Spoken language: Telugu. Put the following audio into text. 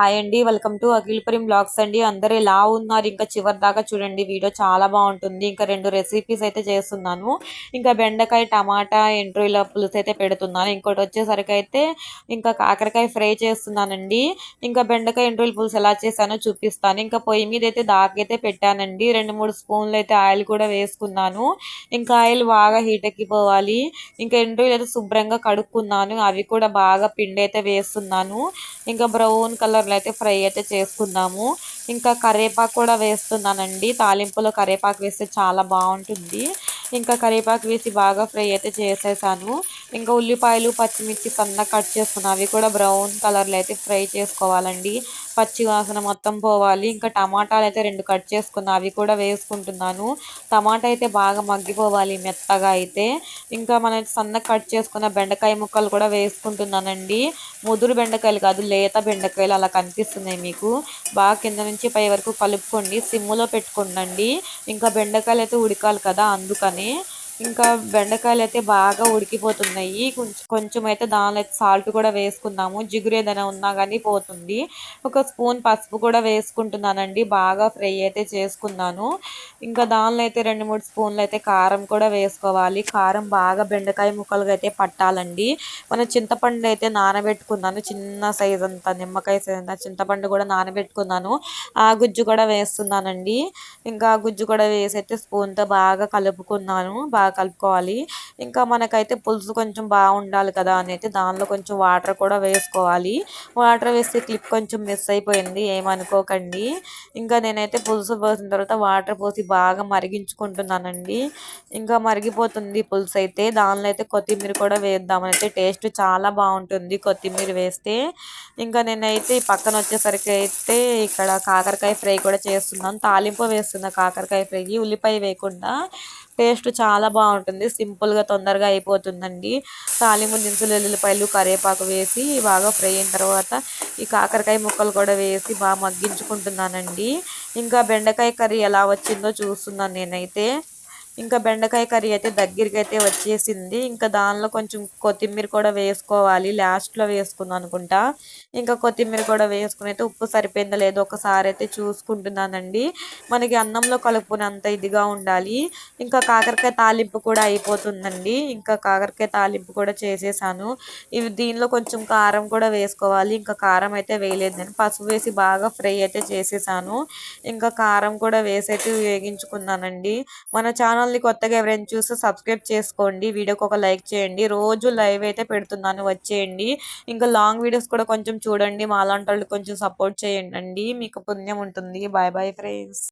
హాయ్ అండి వెల్కమ్ టు అఖిలపురం బ్లాగ్స్ అండి. అందరు ఎలా ఉన్నారు? ఇంకా చివరి దాకా చూడండి వీడియో చాలా బాగుంటుంది. ఇంకా రెండు రెసిపీస్ అయితే చేస్తున్నాను. ఇంకా బెండకాయ టమాటా ఎంట్రీల పులుసు అయితే పెడుతున్నాను. ఇంకోటి వచ్చేసరికి అయితే ఇంకా కాకరకాయ ఫ్రై చేస్తున్నానండి. ఇంకా బెండకాయ ఎంట్రోల పులుసు ఎలా చేశానో చూపిస్తాను. ఇంకా పొయ్యి మీద అయితే దాకైతే పెట్టానండి. రెండు మూడు స్పూన్లు అయితే ఆయిల్ కూడా వేసుకున్నాను. ఇంకా ఆయిల్ బాగా హీట్ ఎక్కిపోవాలి. ఇంకా ఎంట్రీలు అయితే శుభ్రంగా కడుక్కున్నాను. అవి కూడా బాగా పిండి అయితే వేస్తున్నాను. ఇంకా బ్రౌన్ కలర్ కలర్లో అయితే ఫ్రై అయితే చేసుకుందాము. ఇంకా కరివేపాకు కూడా వేస్తున్నానండి. తాలింపులో కరివేపాకు వేస్తే చాలా బాగుంటుంది. ఇంకా కరివేపాకు వేసి బాగా ఫ్రై అయితే చేసేసాను. ఇంకా ఉల్లిపాయలు పచ్చిమిర్చి సన్నగా కట్ చేసుకున్న అవి కూడా బ్రౌన్ కలర్లో అయితే ఫ్రై చేసుకోవాలండి. పచ్చి వాసన మొత్తం పోవాలి. ఇంకా టమాటాలు అయితే రెండు కట్ చేసుకున్న అవి కూడా వేసుకుంటున్నాను. టమాటా అయితే బాగా మగ్గిపోవాలి మెత్తగా అయితే. ఇంకా మనం సన్న కట్ చేసుకున్న బెండకాయ ముక్కలు కూడా వేసుకుంటున్నానండి. ముదురు బెండకాయలు కాదు లేత బెండకాయలు అలా కనిపిస్తున్నాయి మీకు. బాగా కింద నుంచి పై వరకు కలుపుకోండి. సిమ్ములో పెట్టుకోండి ఇంకా బెండకాయలు అయితే ఉడకాలి కదా అందుకని. ఇంకా బెండకాయలు అయితే బాగా ఉడికిపోతున్నాయి. కొంచెం కొంచెం అయితే దానిలో అయితే సాల్ట్ కూడా వేసుకుందాము. జిగురు ఏదైనా ఉన్నా కానీ పోతుంది. ఒక స్పూన్ పసుపు కూడా వేసుకుంటున్నానండి. బాగా ఫ్రై అయితే చేసుకున్నాను. ఇంకా దానిలో అయితే రెండు మూడు స్పూన్లు అయితే కారం కూడా వేసుకోవాలి. కారం బాగా బెండకాయ ముక్కలుగా అయితే పట్టాలండి. మన చింతపండు అయితే నానబెట్టుకున్నాను. చిన్న సైజ్ అంతా నిమ్మకాయ సైజ్ అంతా చింతపండు కూడా నానబెట్టుకున్నాను. ఆ గుజ్జు కూడా వేస్తున్నానండి. ఇంకా ఆ గుజ్జు కూడా వేసి అయితే స్పూన్తో బాగా కలుపుకున్నాను. బాగా కలుపుకోవాలి. ఇంకా మనకైతే పులుసు కొంచెం బాగుండాలి కదా అని అయితే దానిలో కొంచెం వాటర్ కూడా వేసుకోవాలి. వాటర్ వేస్తే క్లిప్ కొంచెం మిస్ అయిపోయింది ఏమనుకోకండి. ఇంకా నేనైతే పులుసు పోసిన తర్వాత వాటర్ పోసి బాగా మరిగించుకుంటున్నానండి. ఇంకా మరిగిపోతుంది పులుసు అయితే. దానిలో అయితే కొత్తిమీర కూడా వేద్దామని అయితే టేస్ట్ చాలా బాగుంటుంది కొత్తిమీర వేస్తే. ఇంకా నేనైతే పక్కన వచ్చేసరికి అయితే ఇక్కడ కాకరకాయ ఫ్రై కూడా చేస్తున్నాను. తాలింపు వేస్తున్నా కాకరకాయ ఫ్రై ఉల్లిపాయ వేయకుండా. టేస్ట్ చాలా బాగుంటుంది. సింపుల్గా తొందరగా అయిపోతుందండి. తాలింపు దినుసులు ఎల్లుల్లిపాయలు కరివేపాకు వేసి బాగా ఫ్రై అయిన తర్వాత ఈ కాకరకాయ ముక్కలు కూడా వేసి బాగా మగ్గించుకుంటున్నానండి. ఇంకా బెండకాయ కర్రీ ఎలా వచ్చిందో చూస్తున్నాను నేనైతే. ఇంకా బెండకాయ కర్రీ అయితే దగ్గరికి అయితే వచ్చేసింది. ఇంకా దానిలో కొంచెం కొత్తిమీర కూడా వేసుకోవాలి. లాస్ట్లో వేసుకుందాం అనుకుంటా. ఇంకా కొత్తిమీర కూడా వేసుకుని అయితే ఉప్పు సరిపోయిందో లేదో ఒకసారి అయితే చూసుకుంటున్నానండి. మనకి అన్నంలో కలుపుకున్నంత ఇదిగా ఉండాలి. ఇంకా కాకరకాయ తాలింపు కూడా అయిపోతుందండి. ఇంకా కాకరకాయ తాలింపు కూడా చేసేసాను. ఇవి దీనిలో కొంచెం కారం కూడా వేసుకోవాలి. ఇంకా కారం అయితే వేయలేదు నేను. పసుపు వేసి బాగా ఫ్రై అయితే చేసేసాను. ఇంకా కారం కూడా వేసి అయితే వేగించుకున్నానండి. మన ఛానల్ ఛానల్ని కొత్తగా ఎవరైనా చూస్తే సబ్స్క్రైబ్ చేసుకోండి. వీడియోకి ఒక లైక్ చేయండి. రోజు లైవ్ అయితే పెడుతున్నాను. వచ్చేయండి. ఇంకా లాంగ్ వీడియోస్ కూడా కొంచెం చూడండి. మాలాంటి వాళ్ళు కొంచెం సపోర్ట్ చేయండి. మీకు పుణ్యం ఉంటుంది. Bye bye friends.